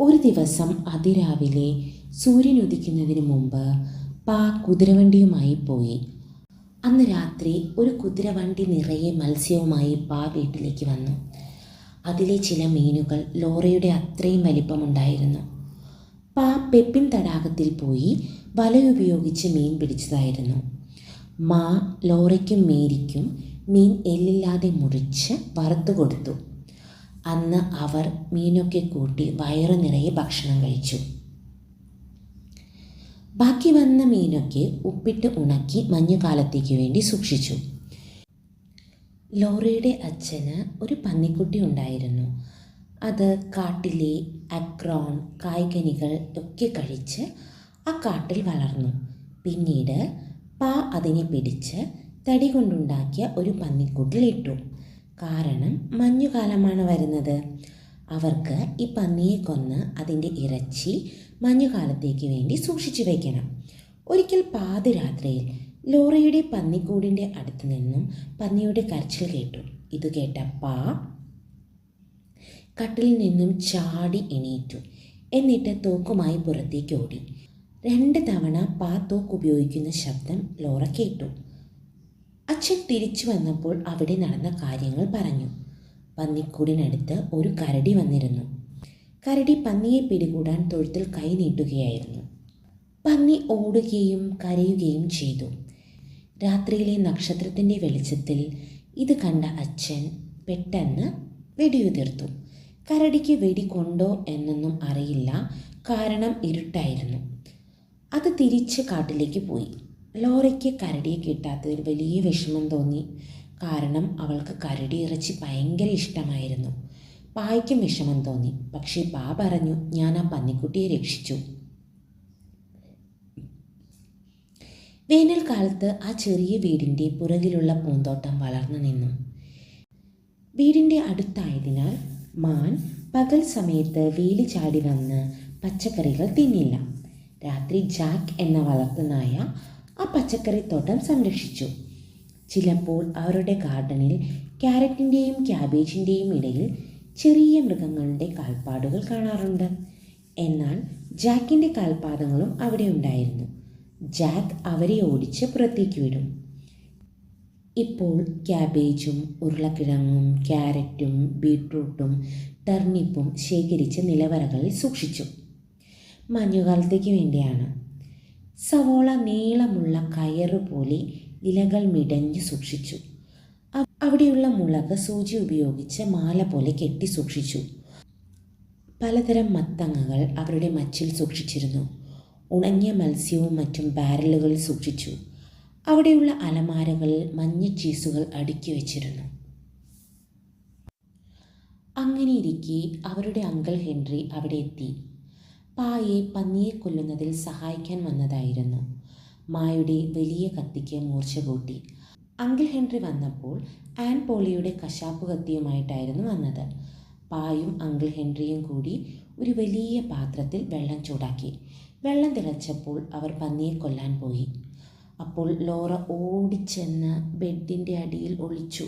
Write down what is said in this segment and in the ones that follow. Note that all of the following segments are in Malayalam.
ഒരു ദിവസം അതിരാവിലെ സൂര്യൻ ഉദിക്കുന്നതിന് മുമ്പ് പാ കുതിരവണ്ടിയുമായി പോയി. അന്ന് രാത്രി ഒരു കുതിരവണ്ടി നിറയെ മത്സ്യവുമായി പാ വീട്ടിലേക്ക് വന്നു. അതിലെ ചില മീനുകൾ ലോറയുടെ അത്രയും വലിപ്പമുണ്ടായിരുന്നു. പാ പെപ്പിൻ തടാകത്തിൽ പോയി വലയുപയോഗിച്ച് മീൻ പിടിച്ചതായിരുന്നു. മാ ലോറയ്ക്കും മേരിക്കും മീൻ എല്ലില്ലാതെ മുറിച്ച് വറുത്തു കൊടുത്തു. അന്ന് അവർ മീനൊക്കെ കൂട്ടി വയറു നിറയെ ഭക്ഷണം കഴിച്ചു. ബാക്കി വന്ന മീനൊക്കെ ഉപ്പിട്ട് ഉണക്കി മഞ്ഞുകാലത്തേക്ക് വേണ്ടി സൂക്ഷിച്ചു. ലോറയുടെ അച്ഛന് ഒരു പന്നിക്കുട്ടി ഉണ്ടായിരുന്നു. അത് കാട്ടിലെ അക്രോൺ കായ്കനികൾ ഒക്കെ കഴിച്ച് ആ കാട്ടിൽ വളർന്നു. പിന്നീട് പാ അതിനെ പിടിച്ച് തടി കൊണ്ടുണ്ടാക്കിയ ഒരു പന്നിക്കൂട്ടിൽ ഇട്ടു. കാരണം മഞ്ഞുകാലമാണ് വരുന്നത്. അവർക്ക് ഈ പന്നിയെ കൊന്ന് അതിന്റെ ഇറച്ചി മഞ്ഞുകാലത്തേക്ക് വേണ്ടി സൂക്ഷിച്ചു വയ്ക്കണം ഒരിക്കൽ പാതിരാത്രിയിൽ ലോറിയുടെ പന്നിക്കൂടിന്റെ അടുത്ത് നിന്നും പന്നിയുടെ കരച്ചിൽ കേട്ടു. ഇത് കേട്ട പാ കട്ടിൽ നിന്നും ചാടി എണീറ്റു. എന്നിട്ട് തോക്കുമായി പുറത്തേക്ക് ഓടി. രണ്ട് തവണ പാ തോക്ക് ഉപയോഗിക്കുന്ന ശബ്ദം ലോറ കേട്ടു. അച്ഛൻ തിരിച്ചു വന്നപ്പോൾ അവിടെ നടന്ന കാര്യങ്ങൾ പറഞ്ഞു. പന്നിക്കൂടിനടുത്ത് ഒരു കരടി വന്നിരുന്നു. കരടി പന്നിയെ പിടികൂടാൻ തൊഴുത്തിൽ കൈ നീട്ടുകയായിരുന്നു. പന്നി ഓടുകയും കരയുകയും ചെയ്തു. രാത്രിയിലെ നക്ഷത്രത്തിന്റെ വെളിച്ചത്തിൽ ഇത് കണ്ട അച്ഛൻ പെട്ടെന്ന് വെടിയുതിർത്തു. കരടിക്ക് വെടി കൊണ്ടോ എന്നൊന്നും അറിയില്ല. കാരണം ഇരുട്ടായിരുന്നു. അത് തിരിച്ച് കാട്ടിലേക്ക് പോയി. ലോറയ്ക്ക് കരടിയെ കിട്ടാത്തതിൽ വലിയ വിഷമം തോന്നി. കാരണം അവൾക്ക് കരടി ഇറച്ചി ഭയങ്കര ഇഷ്ടമായിരുന്നു. പായ്ക്കും വിഷമം തോന്നി. പക്ഷേ പാ പറഞ്ഞു ഞാൻ ആ പന്നിക്കുട്ടിയെ രക്ഷിച്ചു. വേനൽക്കാലത്ത് ആ ചെറിയ വീടിന്റെ പുറകിലുള്ള പൂന്തോട്ടം വളർന്നു നിന്നു. വീടിന്റെ അടുത്തായതിനാൽ മാൻ പകൽ സമയത്ത് വേലി ചാടി വന്ന് പച്ചക്കറികൾ തിന്നില്ല. രാത്രി ജാക്ക് എന്ന വളർത്തുനായ ആ പച്ചക്കറിത്തോട്ടം സംരക്ഷിച്ചു. ചിലപ്പോൾ അവരുടെ ഗാർഡനിൽ ക്യാരറ്റിന്റെയും ക്യാബേജിന്റെയും ഇടയിൽ ചെറിയ മൃഗങ്ങളുടെ കാൽപ്പാടുകൾ കാണാറുണ്ട്. എന്നാൽ ജാക്കിന്റെ കാൽപാദങ്ങളും അവിടെ ഉണ്ടായിരുന്നു. ജാക്ക് അവരെ ഓടിച്ച് പുറത്തേക്ക് വിടും. ഇപ്പോൾ ക്യാബേജും ഉരുളക്കിഴങ്ങും ക്യാരറ്റും ബീട്രൂട്ടും ടർണിപ്പും ശേഖരിച്ച് നിലവറകളിൽ സൂക്ഷിച്ചു. മഞ്ഞുകാലത്തേക്ക് വേണ്ടിയാണ് സവോള നീളമുള്ള കയറുപോലെ ഇലകൾ മിടഞ്ഞു സൂക്ഷിച്ചു. അവിടെയുള്ള മുളക് സൂചി ഉപയോഗിച്ച് മാല പോലെ കെട്ടി സൂക്ഷിച്ചു. പലതരം മത്തങ്ങകൾ അവരുടെ മച്ചിൽ സൂക്ഷിച്ചിരുന്നു. ഉണങ്ങിയ മത്സ്യവും മറ്റും ബാരലുകളിൽ സൂക്ഷിച്ചു. അവിടെയുള്ള അലമാരകളിൽ മഞ്ഞ ചീസുകൾ അടുക്കി വച്ചിരുന്നു. അങ്ങനെയിരിക്കെ അവരുടെ അങ്കിൾ ഹെൻറി അവിടെ എത്തി. പായെ പന്നിയെ കൊല്ലുന്നതിൽ സഹായിക്കാൻ വന്നതായിരുന്നു. മായുടെ വലിയ കത്തിക്ക് മൂർച്ച കൂട്ടി. അങ്കിൾ ഹെൻറി വന്നപ്പോൾ ആൻ പോളിയുടെ കശാപ്പ് കത്തിയുമായിട്ടായിരുന്നു വന്നത്. പായും അങ്കിൾ ഹെൻറിയും കൂടി ഒരു വലിയ പാത്രത്തിൽ വെള്ളം ചൂടാക്കി. വെള്ളം തിളച്ചപ്പോൾ അവർ പന്നിയെ കൊല്ലാൻ പോയി. അപ്പോൾ ലോറ ഓടിച്ചെന്ന് ബെഡിന്റെ അടിയിൽ ഒളിച്ചു.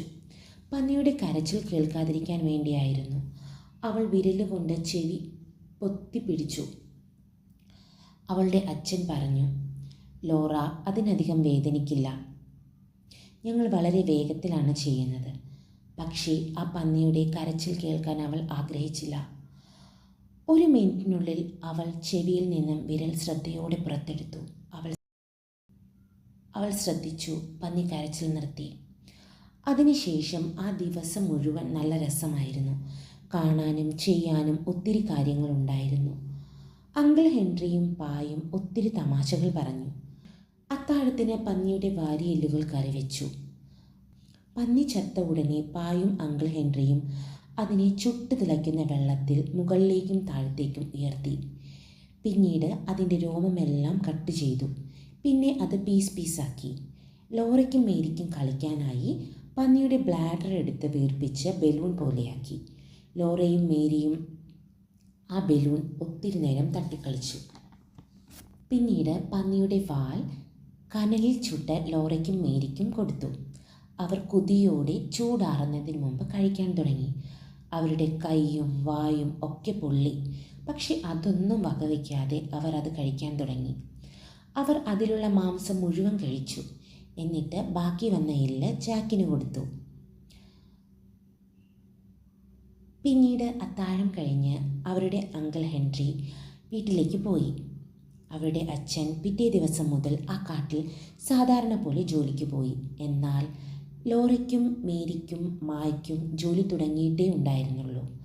പന്നിയുടെ കരച്ചിൽ കേൾക്കാതിരിക്കാൻ വേണ്ടിയായിരുന്നു. അവൾ വിരലുകൊണ്ട് ചെവി പൊത്തിപ്പിടിച്ചു. അവളുടെ അച്ഛൻ പറഞ്ഞു ലോറ അതിനധികം വേദനിക്കില്ല. ഞങ്ങൾ വളരെ വേഗത്തിലാണ് ചെയ്യുന്നത്. പക്ഷേ ആ പന്നിയുടെ കരച്ചിൽ കേൾക്കാൻ അവൾ ആഗ്രഹിച്ചില്ല. ഒരു മിനിറ്റിനുള്ളിൽ അവൾ ചെവിയിൽ നിന്നും വിരൽ ശ്രദ്ധയോടെ പുറത്തെടുത്തു. അവൾ അവൾ ശ്രദ്ധിച്ചു പന്നി കരച്ചിൽ നിർത്തി. അതിനുശേഷം ആ ദിവസം മുഴുവൻ നല്ല രസമായിരുന്നു. കാണാനും ചെയ്യാനും ഒത്തിരി കാര്യങ്ങളുണ്ടായിരുന്നു. അങ്കിൾ ഹെൻറിയും പായും ഒത്തിരി തമാശകൾ പറഞ്ഞു. അത്താഴത്തിന് പന്നിയുടെ വാരിയെല്ലുകൾ എല്ലുകൾ വെച്ചു പന്നി ചത്ത ഉടനെ പായും അങ്കിൾ ഹെൻറിയും അതിനെ ചുട്ടു തിളയ്ക്കുന്ന വെള്ളത്തിൽ മുകളിലേക്കും താഴത്തേക്കും ഉയർത്തി. പിന്നീട് അതിന്റെ രോമമെല്ലാം കട്ട് ചെയ്തു. പിന്നെ അത് പീസ് പീസാക്കി. ലോറയ്ക്കും മേരിക്കും കളിക്കാനായി പന്നിയുടെ ബ്ലാഡർ എടുത്ത് വീർപ്പിച്ച് ബലൂൺ പോലെയാക്കി. ലോറയും മേരിയും ആ ബലൂൺ ഒത്തിരി നേരം തട്ടിക്കളിച്ചു. പിന്നീട് പന്നിയുടെ വാൽ കനലിൽ ചുട്ട ലോറയ്ക്കും മേരിക്കും കൊടുത്തു. അവർ കുതിയോടെ ചൂടാറുന്നതിന് മുമ്പ് കഴിക്കാൻ തുടങ്ങി. അവരുടെ കൈയും വായും ഒക്കെ പൊള്ളി. പക്ഷെ അതൊന്നും വകവയ്ക്കാതെ അവർ അത് കഴിക്കാൻ തുടങ്ങി. അവർ അതിലുള്ള മാംസം മുഴുവൻ കഴിച്ചു. എന്നിട്ട് ബാക്കി വന്ന എല്ല് ജാക്കിന് കൊടുത്തു. പിന്നീട് അത്താഴം കഴിഞ്ഞ് അവരുടെ അങ്കിൾ ഹെൻറി വീട്ടിലേക്ക് പോയി. അവരുടെ അച്ഛൻ പിറ്റേ ദിവസം മുതൽ ആ കാട്ടിൽ സാധാരണ പോലെ ജോലിക്ക് പോയി. എന്നാൽ ലോറയ്ക്കും മേരിക്കും മായ്ക്കും ജോലി തുടങ്ങിയിട്ടേ ഉണ്ടായിരുന്നുള്ളൂ.